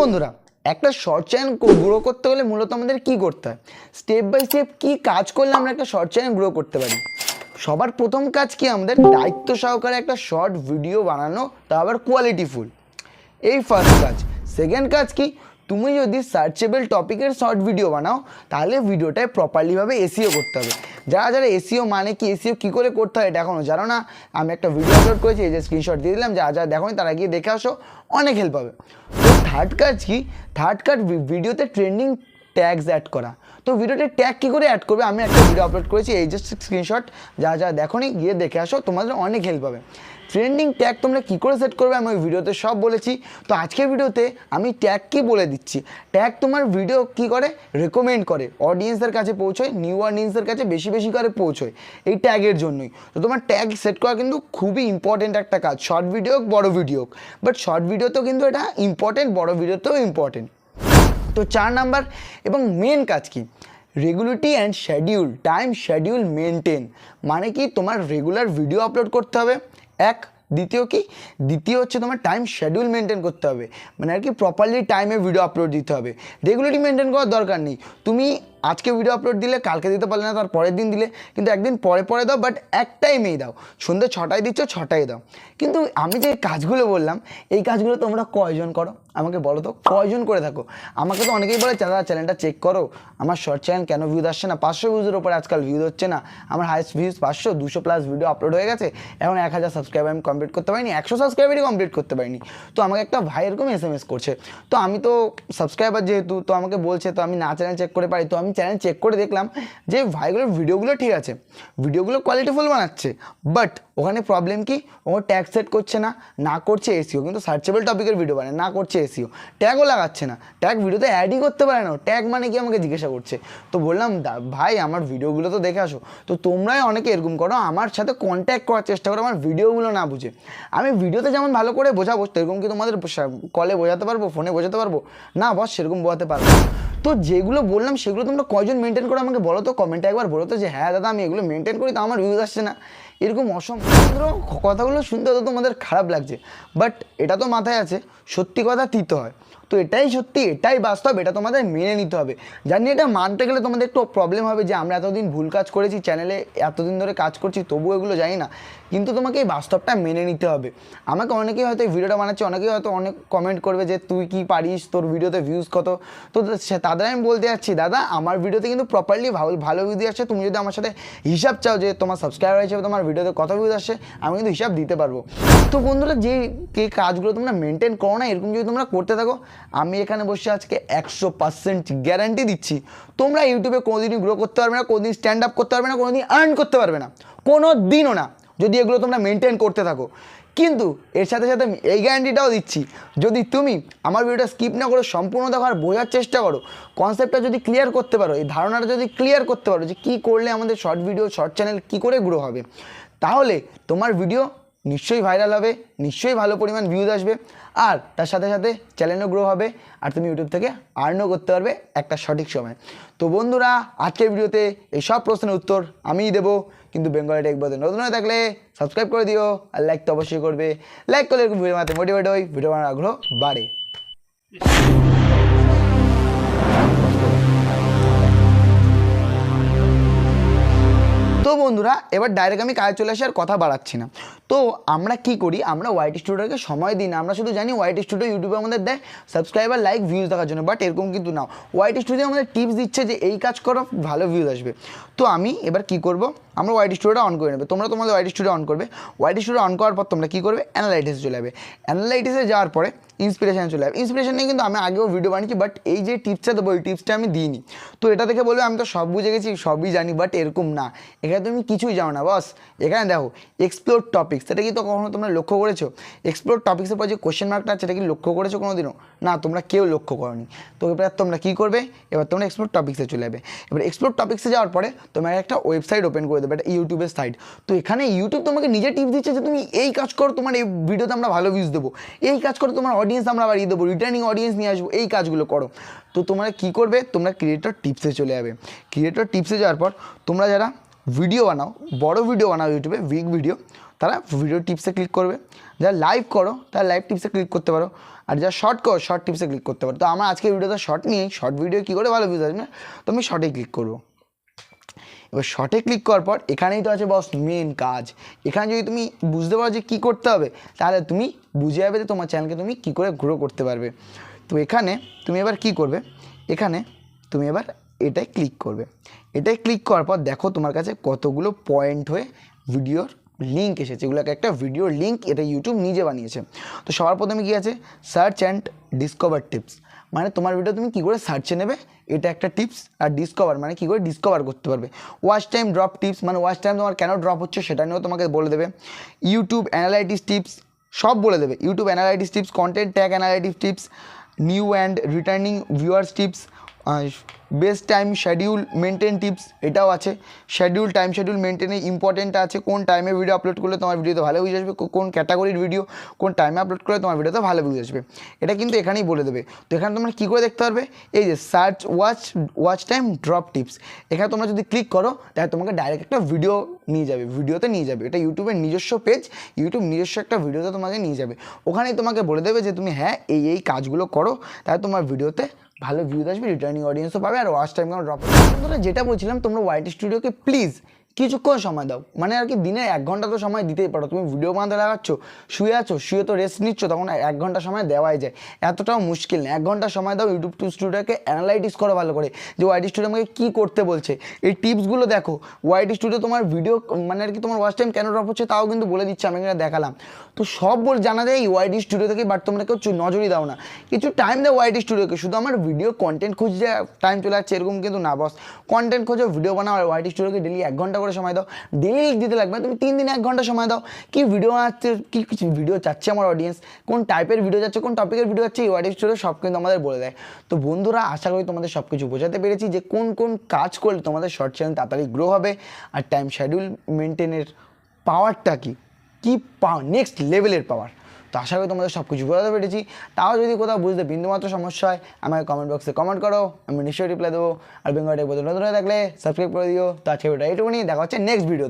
বন্ধুরা, একটা short channel grow করতে হলে মূলত আমাদের কি করতে হয়? স্টেপ বাই স্টেপ কি কাজ করলে আমরা একটা শর্ট চ্যানেল গ্রো করতে পারি? সবার প্রথম কাজ কি? আমাদের দায়িত্ব সহকারে একটা শর্ট ভিডিও বানানো, তা আবার কোয়ালিটিফুল এই ফার্স্ট কাজ। সেকেন্ড কাজ কি? তুমি যদি সার্চেবল টপিকের শর্ট ভিডিও বানাও, তাহলে ভিডিওটায় প্রপারলিভাবে এসিও করতে হবে। যারা যারা এসিও মানে কি? এসিও কী করে করতে হয় এটা জানো না। আমি একটা ভিডিও আপলোড করেছি, এই যে স্ক্রিনশট দিয়ে দিলাম, যারা যারা দেখো তারা গিয়ে দেখে আসো, অনেক হেল্প হবে তো থার্ড কাজ কি? থার্ড কাজ ভিডিওতে ট্রেন্ডিং ট্যাগস অ্যাড করা। তো ভিডিওতে ট্যাগ কী করে অ্যাড করবে? আমি একটা ভিডিও আপলোড করেছি, এই যে স্ক্রিনশট যা যা দেখো গিয়ে দেখে আসো, তোমাদের অনেক হেল্প হবে ট্রেন্ডিং ট্যাগ তোমরা কী করে সেট করবে? আমি ওই ভিডিওতে সব বলেছি। তো আজকের ভিডিওতে আমি ট্যাগ কি বলে দিচ্ছি? ট্যাগ তোমার ভিডিও কি করে? রেকমেন্ড করে। অডিয়েন্সের কাছে পৌঁছয়, নিউ অডিয়েন্সের কাছে বেশি বেশি করে পৌঁছয় এই ট্যাগের জন্যই। তো তোমার ট্যাগ সেট করা কিন্তু খুবই ইম্পর্টেন্ট একটা কাজ। শর্ট ভিডিও হোক, বড় ভিডিও হোক। বাট শর্ট ভিডিওতেও কিন্তু এটা ইম্পর্টেন্ট বড় ভিডিওতেও ইম্পর্টেন্ট তো চার নাম্বার এবং মেন কাজ কি? Regularity and schedule time schedule maintain মানে কি? তোমার রেগুলার ভিডিও আপলোড করতে হবে। এক, দ্বিতীয় কি? দ্বিতীয় হচ্ছে তোমার টাইম শেডিউল মেনটেন করতে হবে। মানে আর কি প্রপারলি টাইমে ভিডিও আপলোড দিতে হবে। রেগুলেটি মেনটেন করার দরকার নেই। তুমি আজকে ভিডিও আপলোড দিলে, কালকে দিতে পারলে না, তার পরের দিন দিলে, কিন্তু একদিন পরে পরে দাও বাট এক টাইমেই দাও। সন্ধ্যে ছটায় দিচ্ছ, ছটায় দাও। কিন্তু আমি যে কাজগুলো বললাম, এই কাজগুলো তোমরা কয়জন করো? আমাকে বলো তো, কয়জন করে থাকো? আমাকে তো অনেকেই বলে দাদা চ্যানেলটা চেক করো। আমার শর্ট চ্যানেল কেন ভিউজ আসছে না? পাঁচশো ভিউজের ওপরে আজকাল ভিউজ হচ্ছে না। আমার হাইস্ট ভিউজ পাঁচশো, দুশো প্লাস ভিডিও আপলোড হয়ে গেছে। এখন এক হাজার সাবস্ক্রাইবার আমি কমপ্লিট করতে পারিনি, একশো সাবস্ক্রাইবারই কমপ্লিট করতে পারিনি। তো আমাকে একটা ভাই এরকম এস করছে। তো আমি তো সাবস্ক্রাইবার যেহেতু, তো আমাকে বলছে, তো আমি না চ্যানেল চেক করে পারি, তো আমি চ্যানেল চেক করে দেখলাম যে ভাইগুলোর ভিডিওগুলো ঠিক আছে ভিডিওগুলো কোয়ালিটিফুল বানাচ্ছে বাট ওখানে প্রবলেম কি? ও ট্যাগ সেট করছে না না করছে এসিও কিন্তু সার্চেবল টপিকের ভিডিও বানায়, না করছে এসিও ট্যাগও লাগাচ্ছে না ট্যাগ ভিডিওতে অ্যাডই করতে পারে না ট্যাগ মানে কি আমাকে জিজ্ঞাসা করছে? তো বললাম, "দা- ভাই আমার ভিডিওগুলো তো দেখে আসো। তো তোমরাই অনেকে এরকম করো, আমার সাথে কন্ট্যাক্ট করার চেষ্টা করো, আমার ভিডিওগুলো না বুঝে। আমি ভিডিওতে যেমন ভালো করে বোঝাবো, সেরকম কি তোমাদের কলে বোঝাতে পারব ফোনে বোঝাতে পারব? না বস সেরকম বোঝাতে পারব। তো যেগুলো বললাম, সেগুলো তোমরা কয়জন মেনটেন করে আমাকে বলো তো কমেন্টে একবার বলো তো যে হ্যাঁ দাদা, আমি এগুলো মেনটেন করি, তো আমার ভিউজ আসছে না। এরকম অসম্ভব কথাগুলো শুনতে তো তোমাদের খারাপ লাগছে। বাট এটা তো মাথায় আছে, সত্যি কথা তিতে হয়। তো এটাই সত্যি, এটাই বাস্তব, এটা তোমাদের মেনে নিতে হবে। জানি এটা মানতে গেলে তোমাদের একটু প্রবলেম হবে যে আমরা এতদিন ভুল কাজ করেছি চ্যানেলে এতদিন ধরে কাজ করছি, তবুও এগুলো জানি না। কিন্তু তোমাকে এই বাস্তবটা মেনে নিতে হবে। আমাকে অনেকেই হয়তো এই ভিডিওটা বানাচ্ছে, অনেকেই হয়তো অনেক কমেন্ট করবে যে তুই কি পারিস, তোর ভিডিওতে ভিউজ কত? তো তাদের আমি বলতে যাচ্ছি, দাদা, আমার ভিডিওতে কিন্তু প্রপারলি ভালো ভালো ভিউজ আসছে। তুমি যদি আমার সাথে হিসাব চাও যে তোমার সাবস্ক্রাইবার হিসেবে তোমার ভিডিওতে কত ভিউজ আসছে, আমি কিন্তু হিসাব দিতে পারব। তো বন্ধুরা, যে কাজগুলো তোমরা মেনটেন করো না, এরকম যদি তোমরা করতে থাকো আমি এখানে বসে আজকে একশো পার্সেন্ট গ্যারান্টি দিচ্ছি। তোমরা ইউটিউবে কোনোদিনই গ্রো করতে পারবে না, কোনোদিন স্ট্যান্ড আপ করতে পারবে না, কোনোদিন আর্ন করতে পারবে না। কোনো দিনও না, যদি এগুলো তোমরা মেনটেন করতে থাকো। কিন্তু এর সাথে সাথে আমি এই গ্যারান্টিটাও দিচ্ছি, যদি তুমি আমার ভিডিওটা স্কিপ না করে, সম্পূর্ণ দেখো আর বোঝার চেষ্টা করো কনসেপ্টটা যদি ক্লিয়ার করতে পারো, এই ধারণাটা যদি ক্লিয়ার করতে পারো যে কী করলে আমাদের শর্ট ভিডিও শর্ট চ্যানেল কী করে গ্রো হবে। তাহলে তোমার ভিডিও নিশ্চয়ই ভাইরাল হবে, নিশ্চয়ই ভালো পরিমাণ ভিউজ আসবে। আর তার সাথে সাথে চ্যানেলও গ্রো হবে, আর তুমি ইউটিউব থেকে আর্নও করতে পারবে একটা সঠিক সময়। তো বন্ধুরা, আজকের ভিডিওতে এই সব প্রশ্নের উত্তর আমিই দেবো, কিন্তু বেঙ্গলি টেক বলতে নতুন হয়ে থাকলে সাবস্ক্রাইব করে দিও, আর লাইক তো অবশ্যই করবে। লাইক করলে ভিডিও বানাতে মোটিভেট হই ভিডিও বানানোর আগ্রহ বাড়ে। বন্ধুরা, এবার ডাইরেক্ট আমি কাজে চলে আসি আর কথা বাড়াচ্ছি না। তো আমরা কি করি? আমরা হোয়াইট স্টুডিওকে সময় দিই না। আমরা শুধু জানি হোয়াইট স্টুডিও ইউটিউবে আমাদের দেয় সাবস্ক্রাইবার লাইক ভিউজ দেখার জন্য। বাট এরকম কিন্তু না। হোয়াইট স্টুডিও আমাদের টিপস দিচ্ছে যে এই কাজ করো, ভালো ভিউজ আসবে। তো আমি এবার কি করব? আমরা হোয়াইট স্টুডিওটা অন করে নেবে। তোমরা তোমাদের হোয়াইট স্টুডিও অন করবে। হোয়াইট স্টুডিও অন করার পর তোমরা কী করবে? অ্যানালাইটিসে চলে যাবে। অ্যানালাইটিসে যাওয়ার পরে ইন্সপিরেশনে চলে যাবে ইন্সপিরেশন নিয়ে কিন্তু আমি আগেও ভিডিও বানিয়েছি বাট এই যে টিপসটা দেবো, এই টিপসটা আমি দিইনি। তো এটা দেখে বলবে, আমি তো সব বুঝে গেছি, সবই জানি বাট এরকম না। এখানে তুমি কিছুই জানো না বস এখানে দেখো এক্সপ্লোর টপিক্স সেটা কি তো কখনো তোমরা লক্ষ্য করেছ? এক্সপ্লোর টপিক্সের পর যে কোয়েশ্চেন মার্কটা আছে সেটা কি লক্ষ্য করেছ কোনো দিনও না, তোমরা কেউ লক্ষ্য করনি। তো এবার তোমরা কী করবে? এবার তোমরা এক্সপ্লোর টপিক্সে চলে যাবে। এবার এক্সপ্লোর টপিক্সে যাওয়ার পরে তোমার একটা ওয়েবসাইট ওপেন করে দেবে, একটা ইউটিউবের সাইট তো এখানে ইউটিউব তোমাকে নিজে টিপস দিচ্ছে যে তুমি এই কাজ করো, তোমার এই ভিডিওতে আমরা ভালো ভিউজ দেবো। এই কাজ করো, তোমার অডিয়েন্স আমরা বাড়িয়ে দেবো রিটার্নিং অডিয়েন্স নিয়ে আসব, এই কাজগুলো করো। তো তোমরা কী করবে? তোমরা ক্রিয়েটর টিপসে চলে যাবে। ক্রিয়েটর টিপসে যাওয়ার পর তোমরা যারা ভিডিও বানাও, বড় ভিডিও বানাও ইউটিউবে উইক ভিডিও তারা ভিডিও টিপসে ক্লিক করবে। যারা লাইভ করো, তারা লাইভ টিপসে ক্লিক করতে পারো। আর যা শর্ট করো শর্ট টিপসে ক্লিক করতে পারো। তো আমার আজকে ভিডিওতে শর্ট নিয়ে শর্ট ভিডিও কী করে ভালো ভিউজ আসবে তো আমি শর্টে ক্লিক করব। এবার শর্টে ক্লিক করার পর এখানেই তো আছে বস মেন কাজ। এখানে যদি তুমি বুঝতে পারো যে কী করতে হবে, তাহলে তুমি বুঝে যাবে যে তোমার চ্যানেলকে তুমি কী করে গ্রো করতে পারবে। তো এখানে তুমি এবার কি করবে? এখানে তুমি এবার এটাই ক্লিক করবে। এটাই ক্লিক করার পর দেখো তোমার কাছে কতগুলো পয়েন্ট হয়ে ভিডিওর লিঙ্ক এসেছে। এগুলোকে একটা ভিডিওর লিঙ্ক এটা ইউটিউব নিজে বানিয়েছে। তো সবার প্রথমে কী আছে? সার্চ অ্যান্ড ডিসকভার টিপস মানে তোমার ভিডিও তুমি কী করে সার্চে নেবে? এটা একটা টিপস আর ডিসকভার মানে কী করে ডিসকভার করতে পারবে। ওয়াচ টাইম ড্রপ টিপস মানে ওয়াচ টাইম তোমার কেন ড্রপ হচ্ছে সেটা নিয়েও তোমাকে বলে দেবে। ইউটিউব অ্যানালাইটিস টিপস সব বলে দেবে। YouTube analytics tips content tag analytics tips new and returning viewers tips best time schedule maintain tips এটাও আছে। শিডিউল টাইম শিডিউল মেনটেনে ইম্পর্টেন্ট আছে। কোন টাইমে ভিডিও আপলোড করলে তোমার ভিডিওতে ভালো ভিউজ আসবে? কোন ক্যাটাগরির ভিডিও কোন টাইমে আপলোড করলে তোমার ভিডিওতে ভালো ভিউজ আসবে? এটা কিন্তু এখানেই বলে দেবে। তো এখানে তোমরা কী করে দেখতে পারবে? এই যে search watch watch time drop tips এখানে তোমরা যদি ক্লিক করো, তাহলে তোমাকে ডাইরেক্ট একটা ভিডিও নিয়ে যাবে ভিডিওতে নিয়ে যাবে। এটা ইউটিউবের নিজস্ব পেজ ইউটিউব নিজস্ব একটা ভিডিওতে তোমাকে নিয়ে যাবে। ওখানেই তোমাকে বলে দেবে যে তুমি হ্যাঁ এই এই কাজগুলো করো, তাহলে তোমার ভিডিওতে ভালো ভিউজ আসবে রিটার্নিং অডিয়েন্সও পাবে, আর ওয়াচ টাইম কেমন ড্রপ যেটা বলছিলাম তোমরা হোয়াইট স্টুডিওকে প্লিজ কিছুক্ষণ সময় দাও। মানে আর কি দিনে এক ঘণ্টা তো সময় দিতেই পারো। তুমি ভিডিও বানাতে লাগাচ্ছ, শুয়ে আছো, শুয়ে তো রেস্ট নিচ্ছ, তখন এক ঘণ্টা সময় দেওয়াই যায়। এতটাও মুশকিল না। এক ঘণ্টা সময় দাও ইউটিউব স্টুডিওকে অ্যানালাইটিস করো ভালো করে। যে ওয়াইড স্টুডিও আমাকে কী করতে বলছে। এই টিপসগুলো দেখো। ওয়াইড স্টুডিও তোমার ভিডিও মানে আর কি তোমার ওয়াচ টাইম কেন ড্রপ হচ্ছে তাও কিন্তু বলে দিচ্ছে, আমি এখানে দেখালাম। তো সব বল জানা যায় এই ওয়াইড স্টুডিও থেকে বাট তোমরা কেউ নজরই দাও না। কিছু টাইম দাও ওয়াইড স্টুডিওকে শুধু আমার ভিডিও কন্টেন্ট খুঁজছে টাইম চলে যাচ্ছে এরকম কিন্তু না বস কন্টেন্ট খোঁজো ভিডিও বানাও, আর ওয়াইড স্টুডিওকে ডেলি এক ঘণ্টা করে সময় দাও। ডেলি দিতে লাগবে, তুমি তিন দিন এক ঘণ্টা সময় দাও। কি ভিডিও আসছে কি কিছু ভিডিও চাচ্ছে আমার অডিয়েন্স কোন টাইপের ভিডিও যাচ্ছে, কোন টপিকের ভিডিও যাচ্ছে, এই ওয়াইড স্টুডিও সব কিন্তু আমাদের বলে দেয়। তো বন্ধুরা, আশা করি তোমাদের সব কিছু বোঝাতে পেরেছি যে কোন কোন কাজ করলে তোমাদের শর্ট চ্যানেল তাড়াতাড়ি গ্রো হবে আর টাইম শিডিউল মেনটেনের পাওয়ারটা কি? কী পাওয়ার নেক্সট লেভেলের পাওয়ার তো আশা করি তোমাদের সব কিছু বোঝাতে পেরেছি। তাও যদি কোথাও বুঝতে বিন্দুমাত্র সমস্যা হয়, আমাকে কমেন্ট বক্সে কমেন্ট করো, আমি নিশ্চয়ই রিপ্লাই দেবো। আর বেঙ্গলটাই বোধ নতুন হয়ে থাকলে সাবস্ক্রাইব করে দিও। তো আজকে ভিডিও এইটুকুনি, দেখা হচ্ছে নেক্সট ভিডিও